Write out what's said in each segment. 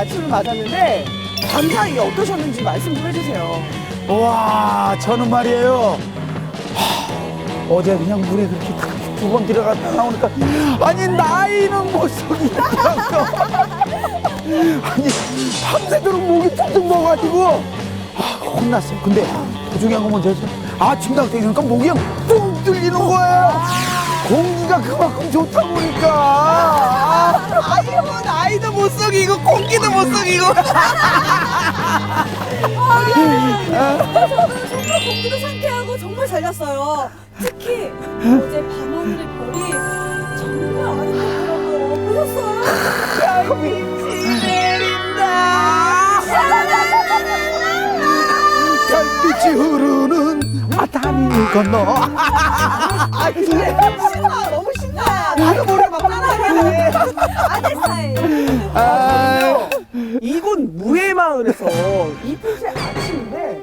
아침을 맞았는데 감사히 어떠셨는지 말씀 좀 해주세요. 와, 저는 말이에요. 하, 어제 그냥 물에 그렇게 두 번 들어갔다 나오니까 아니 나이는 못 속이더라고. 아니 밤새도록 목이 퉁퉁 먹어가지고 아, 혼났어요. 근데 더 중요한 건 뭔지 알죠? 아침 딱 되니까 목이 그냥 뚝 뚫리는 거예요. 공기가 그만큼 좋다 보니까. 아이고 나이도 못 속이고 공기도 못 속이고. 저는 정말 공기도 상쾌하고 정말 잘 잤어요. 특히 어제 밤하늘의 별이 정말 아름답더라고요. 보셨어요? 빛이 내린다. 별빛이 흐르는 바다를 건너. 아 근데 신나 너무 신나. 나도 모르게 막 따라하네. 스타일. 아, 이곳 무해마을에서 이틀째 아침인데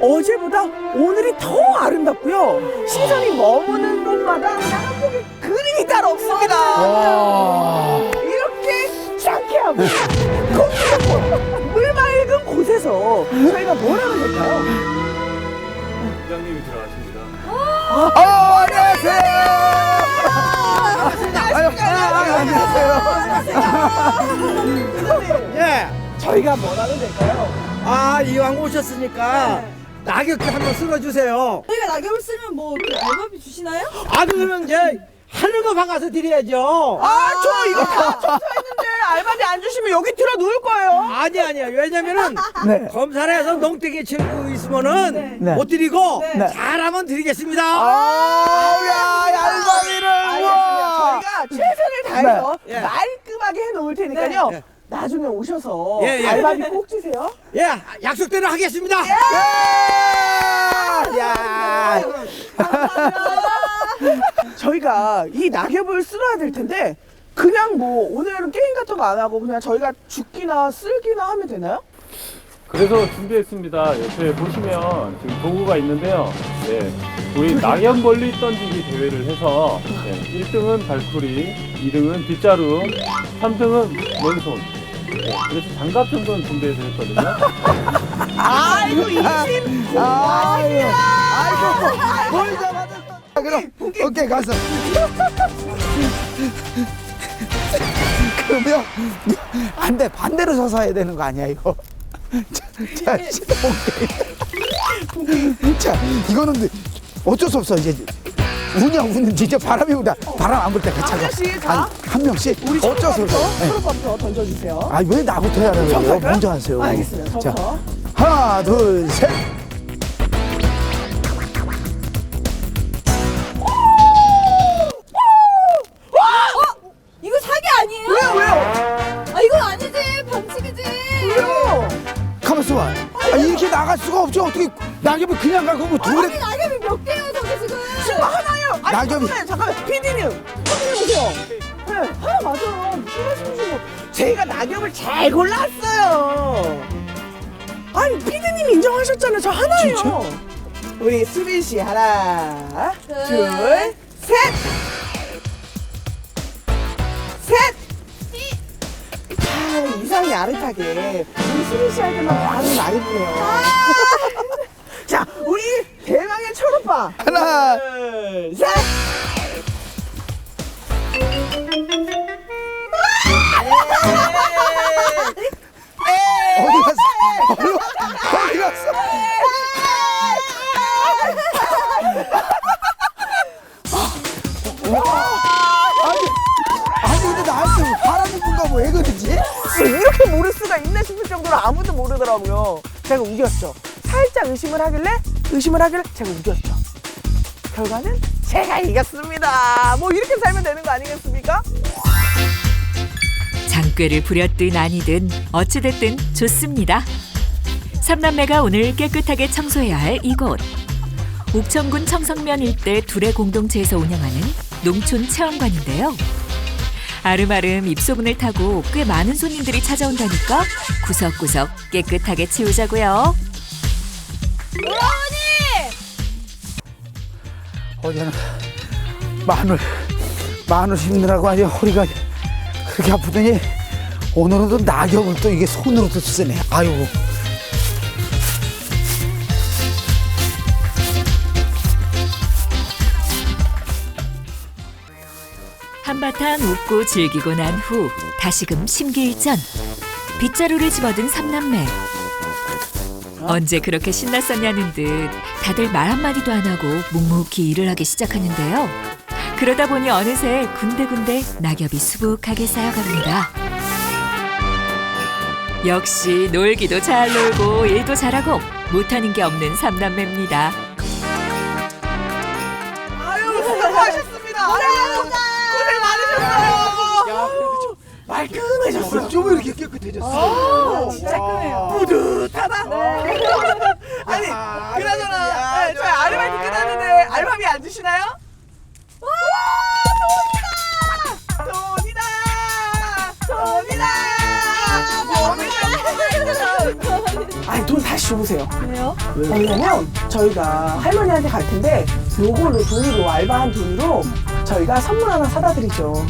어제보다 오늘이 더 아름답고요. 시선이 머무는 곳마다 한국의 그림이 따로 없습니다. 와. 이렇게 상쾌하고 좋고 물 맑은 곳에서 저희가 뭘 하면 될까요? 부장님이 들어가십니다. 어, 안녕하세요. 안녕하세요. 예. 저희가 뭘 하면 될까요? 아, 이왕 오셨으니까 네. 낙엽 한번 쓸어주세요. 저희가 낙엽을 쓰면 뭐 알바비 주시나요? 아, 그러면 이제 하는 거 박아서 드려야죠. 아, 저 이거 다 청소했는데 알바비 안 주시면 여기 들어 누울 거예요. 아니, 아니야. 왜냐면은 네. 검사를 해서 농땡이 치고 있으면은 네. 못 드리고 네. 잘하면 드리겠습니다. 아, 야, 얄방이를. 알겠습니다. 저희가 최선을 다해서 네. 예. 말끔하게 해놓을 테니까요. 네. 나중에 오셔서 예, 예. 알바비 꼭 주세요. 예, 약속대로 하겠습니다. 야. 저희가 이 낙엽을 쓸어야 될 텐데 그냥 뭐 오늘은 게임 같은 거 안 하고 그냥 저희가 죽기나 쓸기나 하면 되나요? 그래서 준비했습니다. 옆에 보시면 지금 도구가 있는데요. 네, 우리 낙엽멀리 던지기 대회를 해서 네, 1등은 발코리, 2등은 빗자루, 3등은 맨손. 네, 그래서 장갑 정도는 준비해서 했거든요. 아이고 이심 아유, 아이고, 뭘 잡아줬어. 그럼, 오케이, 가서. 그러면, 안 돼, 반대로 서서 해야 되는 거 아니야, 이거. 자, 자, 오케이. 자, 이거는 어쩔 수 없어, 이제. 우냐, 우는 진짜 바람이 오다. 바람 안 불때 같이 한 하자. 명씩 다? 아니, 한 명씩. 우리 어쩔 수 없어. 네. 초록밥부터 던져주세요. 아, 왜 나부터 해야 되는 거예요? 할까요? 먼저 하세요. 알겠습니다. 자, 저부터. 하나, 둘, 셋. 수가 없죠. 어떻게 낙엽을 그냥 가고 뭐 아니 낙엽이 몇 개예요 저게 지금? 지금 하나요. 아니 낙엽이- 잠깐만 잠깐만 피디님 피디님 보세요. 네 하나 맞아요. 무슨 말씀이시고 제가 낙엽을 잘 골랐어요. 아니 피디님 인정하셨잖아요. 저 하나예요. 우리 수빈 씨 하나 둘, 둘 셋. 셋. 아, 이상이 아릇하게 우리 수민 씨한테만 반응 많이 보네요. 초록파 하나, 둘, 셋. 어디 갔어? 어디, 어디 갔어? 아니, 아니 근데 나한테 바람이 분가 뭐왜 그러지? 이렇게 모를 수가 있나 싶을 정도로 아무도 모르더라고요. 제가 우겼죠. 살짝 의심을 하길래 의심을 하길래 제가 우겼죠. 결과는 제가 이겼습니다. 뭐 이렇게 살면 되는 거 아니겠습니까? 장꾀를 부렸든 아니든 어찌됐든 좋습니다. 삼남매가 오늘 깨끗하게 청소해야 할 이곳. 옥천군 청성면 일대 두레 공동체에서 운영하는 농촌 체험관인데요. 아름아름 입소문을 타고 꽤 많은 손님들이 찾아온다니까 구석구석 깨끗하게 치우자고요. 어제는 마늘, 마늘 심느라고 아주 허리가 그렇게 아프더니 오늘은 또 낙엽을 또 이게 손으로 또 쓰네. 아유. 한바탕 웃고 즐기고 난 후 다시금 심기일전 빗자루를 집어든 삼남매 언제 그렇게 신났었냐는 듯 다들 말 한마디도 안 하고 묵묵히 일을 하기 시작하는데요. 그러다 보니 어느새 군데군데 낙엽이 수북하게 쌓여갑니다. 역시 놀기도 잘 놀고 일도 잘하고 못하는 게 없는 삼남매입니다. 아유 수고하셨습니다. 고생 많으셨어요. 말끔해졌어요. 좀 이렇게 깨끗해졌어. 진짜 깔끔해요. 뿌듯하다. 아니, 그나저나, 네, 저희 아르바이트 끝났는데, 알바비 안 주시나요? 와, 돈이다! 돈이다! 돈이다! 돈이다! 아니, 돈 다시 줘보세요. 왜요? 왜냐면, 저희가 할머니한테 갈 텐데, 요걸로 돈으로, 알바한 돈으로, 저희가 선물 하나 사다 드리죠.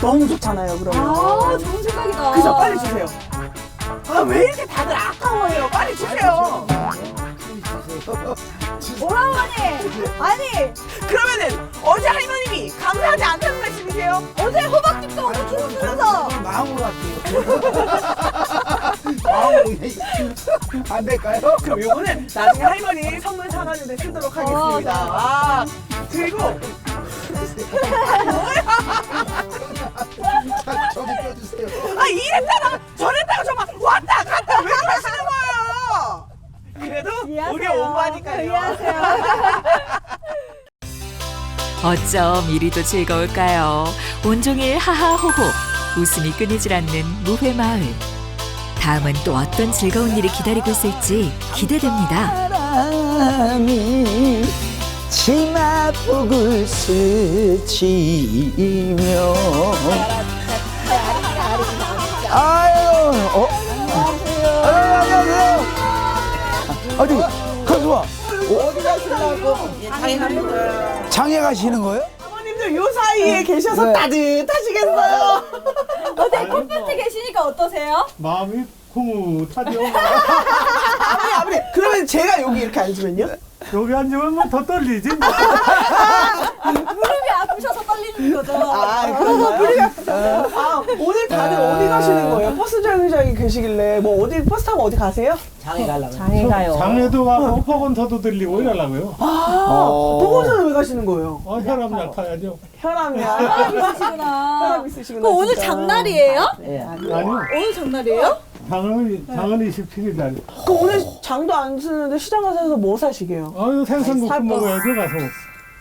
너무 좋잖아요, 그러면. 아 좋은 생각이다. 그죠 빨리 주세요. 아 왜 이렇게 다들 아까워해요? 빨리 주세요. 뭐라고 하니? 아니 그러면은 어제 할머님이 감사하지 않다는 말씀이세요? 어제 호박죽도 오늘 주문드려서 마음으로 할게요. 마음으로 안 될까요? 그럼 요거는 나중에 할머니 선물 사가는데 쓰도록 하겠습니다. 아 그리고 저도 껴주세요. 아 이랬다가 저랬다가 정말 왔다 갔다 왜 그러시는 거예요? 그래도 우리. 이해하세요. 어쩜 이리도 즐거울까요? 온종일 하하호호 웃음이 끊이질 않는 무회 마을. 다음은 또 어떤 즐거운 일이 기다리고 있을지 기대됩니다. 바람이 치마폭을 스치며 아유 어? 아유, 안녕하세요 어디 가수와 어디 가시려고? 장에 가시는 거예요? 어머님들 요 사이에 계셔서 네. 따뜻하시겠어요. 어제 콘서트 계시니까 어떠세요? 마음이 흐뭇하죠. 아버님, 아버님. 그러면 제가 여기 이렇게 앉으면요? 여기 앉으면 뭐 더 떨리지. 무릎이 아프셔서 떨리는 거죠. 아, 그런가요? 아, 오늘 다들 어디 가시는 거예요? 버스 정류장에 계시길래 뭐 어디 버스 타고 어디 가세요? 장애 가요. 장례도 가고 폭언서도 들리고 이러려고요. 아, 보건소는 왜 가시는 거예요? 어, 혈압 약하야죠. 혈압이야. 혈압 있으시구나. 혈압 있으시구나. 그럼 오늘 진짜. 장날이에요? 아니요. 오늘 장날이에요? 장은, 장은 27일날. 그럼 오늘 장도 안 쓰는데 시장 가서 뭐 사시게요? 아유, 생선국수 살 거. 먹어야죠, 가서.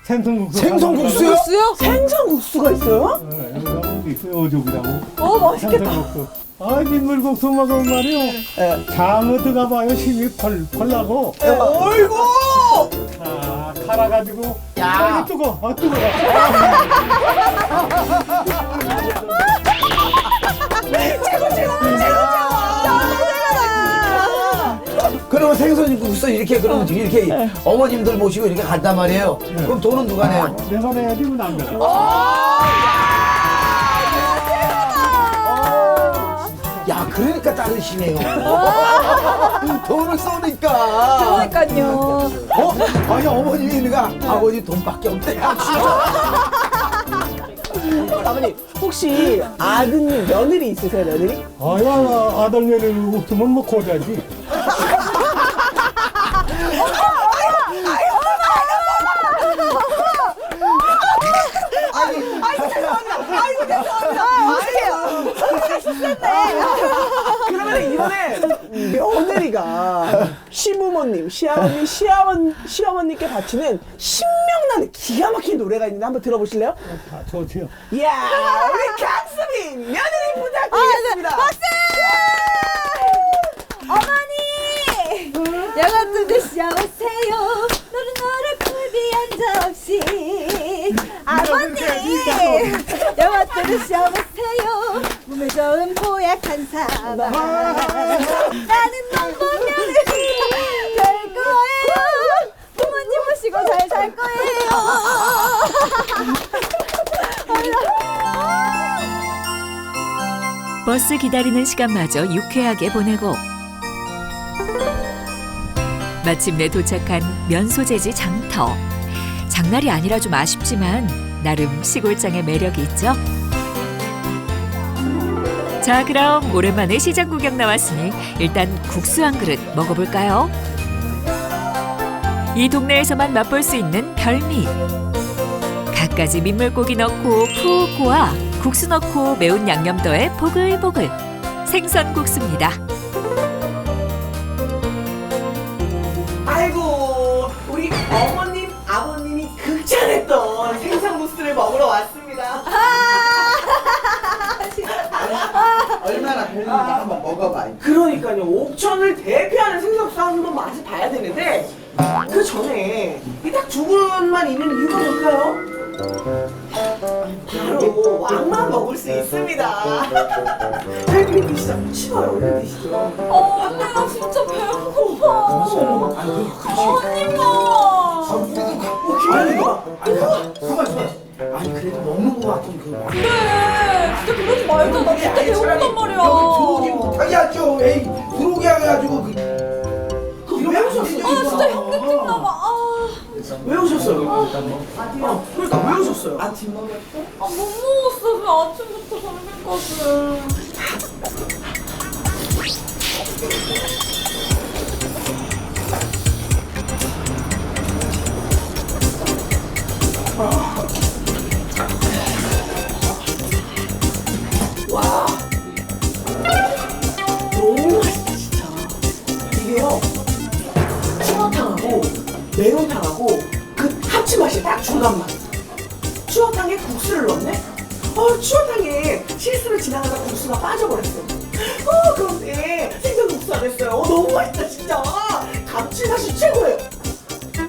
생선국수. 생선국수요? 국수요? 생선국수가 있어요? 네, 여기 있어요, 어족이라고. 오 맛있겠다. 생선국수. 아, 민물국수 먹으면 말이요. 네. 장어 들어가봐요, 힘이 펄 펄 나고. 어이구! 아, 갈아가지고. 야. 아, 이거 뜨거, 아, 뜨거. 그러면 생선 국수 이렇게 그러면 이렇게 어머님들 모시고 이렇게 간단 말이에요. 그럼 돈은 누가 내요? 내가 내야지, 뭐 남자. 야 그러니까 따르시네요. 돈을 쏘니까. 그러니까요. 어? 아니 어머님이 내가 아버지 돈밖에 없대. 아버님, 혹시 아드님, 며느리 있으세요, 며느리? 아야, 아들 년을 웃으면 뭐 고자지. 며느리가 시부모님, 시아버님, 시아버, 시어머님께 바치는 신명나는 기가 막힌 노래가 있는데 한번 들어보실래요? 아, 좋지요. 이야, 우리 강수빈 며느리 부탁드리겠습니다. 어머니! 여러분 드셔오세요. 노릇노릇 굴비 한 접시. 아버님! 여러분 드셔보세요. 좋은 보약한 사발. 나는 며느리 될 거예요. 부모님 모시고 잘 살 거예요. 버스 기다리는 시간마저 유쾌하게 보내고 마침내 도착한 면 소재지 장터. 장날이 아니라 좀 아쉽지만 나름 시골장의 매력이 있죠. 자, 그럼 오랜만에 시장 구경 나왔으니 일단 국수 한 그릇 먹어볼까요? 이 동네에서만 맛볼 수 있는 별미. 갖가지 민물고기 넣고 푹 고아 국수 넣고 매운 양념 더해 보글보글 생선 국수입니다. 아이고 우리 어머님 아버님이 극찬했던 생선국수를 먹으러 왔습니다. 얼마나 별인지 한번 먹어봐. 그러니까요 옥천을 대표하는 생선국수 한번 맛을 봐야 되는데 그 전에 이 딱 두 분만 있는 이유가 뭘까요? 바로 왕만 먹을 수 있습니다. 그리 드시죠. 식어요. 얼른 드시죠. 어, 언니 나 진짜 배고파. 어머, 언니가. 아니, 그만 그만. 아니 그래도 먹는 거 같은 그. 그래, 그러지 말자. 나 진짜 배고프단 말이야. 여기 들어오기 못하게 하죠. 에이 들어오게 해가지고 그. 그거 왜 오셨어요? 아, 진짜 현기증 나봐. 아, 왜 오셨어요? 아, 그러니까 왜 오셨어요? 아, 못 먹었어. 그 아침부터 저녁까지. 어 추어탕에 실수로 지나가다 국수가 빠져버렸어. 어 그런데 생선 국수 안 했어요. 어, 너무 맛있다 진짜. 감칠맛이 최고예요.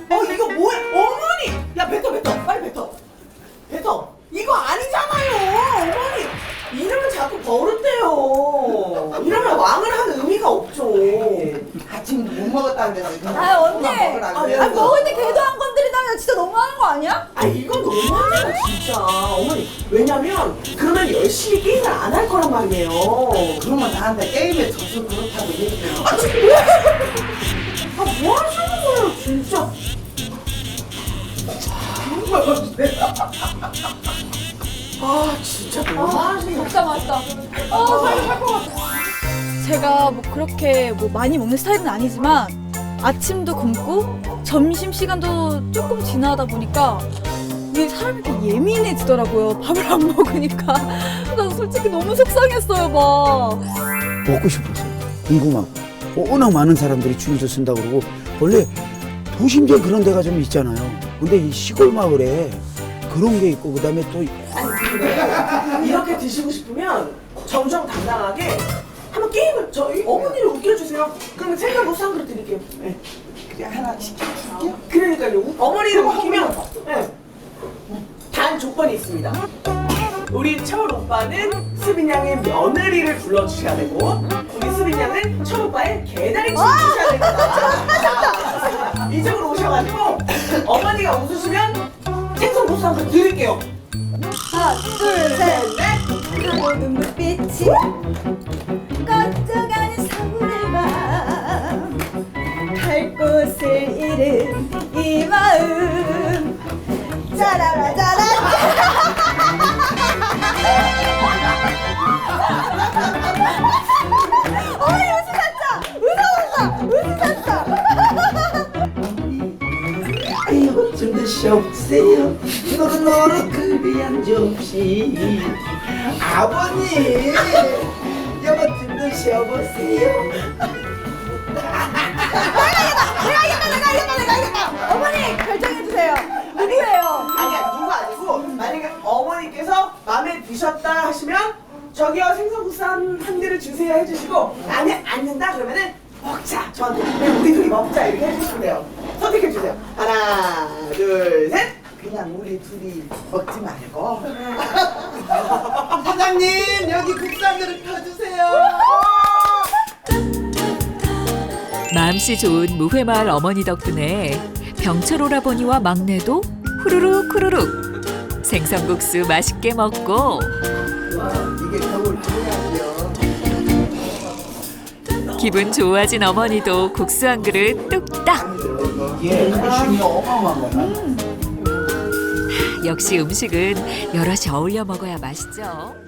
어 이거 뭐야? 어머니! 야 뱉어 뱉어 빨리 뱉어. 뱉어. 이거 아니잖아요 어머니. 이러면 자꾸 버릇돼요. 이러면 왕을 하는 의미가 없죠. 아침도 못 먹었다는 데서 그냥 아, 언니. 먹으라고. 아, 왜? 아, 먹을 때 걔도 안 건드리다면 진짜 너무하는 거 아니야? 아 이건 너무하잖아 진짜 어머니 왜냐면 그러면 열심히 게임을 안 할 거란 말이에요 그러면 나한테 게임에 져서 그렇다고 얘기해. 아 지금 왜? 아뭐 하시는 거예요 진짜 아 진짜 너무하시네 진짜 맛있다. 아, 빨리 살것 같아. 제가 뭐 그렇게 뭐 많이 먹는 스타일은 아니지만 아침도 굶고 점심 시간도 조금 지나다 보니까 이게 사람이 이렇게 예민해지더라고요. 밥을 안 먹으니까. 나 솔직히 너무 속상했어요, 막. 먹고 싶었어요. 궁금하고. 워낙 많은 사람들이 줄을 쓴다 그러고 원래 도심지에 그런 데가 좀 있잖아요. 근데 이 시골 마을에 그런 게 있고 그 다음에 또 아니 근데 이렇게 드시고 싶으면 정정당당하게 한번 게임을 저희 어머니를 웃겨주세요 그러면 제가 무한 그릇 드릴게요 네. 그래 하나 시켜줄게. 그러니까요. 우- 어머니를 웃기면 네. 단 조건이 있습니다. 우리 철 오빠는 수빈 양의 며느리를 불러주셔야 되고 우리 수빈 양은 철 오빠의 개다리 춤 추셔야 됩니다. 자, 이쪽으로 오셔가지고 어머니가 웃으시면 생선 보쌈 한 드릴게요. 하나, 둘, 셋, 넷. 모든 눈빛이 꺼 이고 좀 드셔보세요. 노릇노릇 그리한 접시. 아버님 여보 좀 드셔보세요. 내가 이겼다. 내가 이겼다. 내가 이겼다. 어머니 결정해 드셨다 하시면 저기요 생선국수 한, 한 그릇 주세요 해주시고 만약 안 된다 그러면은 먹자. 저한테 그래, 우리 둘이 먹자. 이렇게 해주시면 돼요. 선택해 주세요. 하나 둘셋. 그냥 우리 둘이 먹지 말고. 사장님 여기 국산 그릇 펴주세요. 마음씨 좋은 무회마을 어머니 덕분에 병철 오라버니와 막내도 후루룩 후루룩 생선국수 맛있게 먹고. 기분 좋아진 어머니도 국수 한 그릇 뚝딱. 거야. 역시 음식은 여럿이 어울려 먹어야 맛있죠.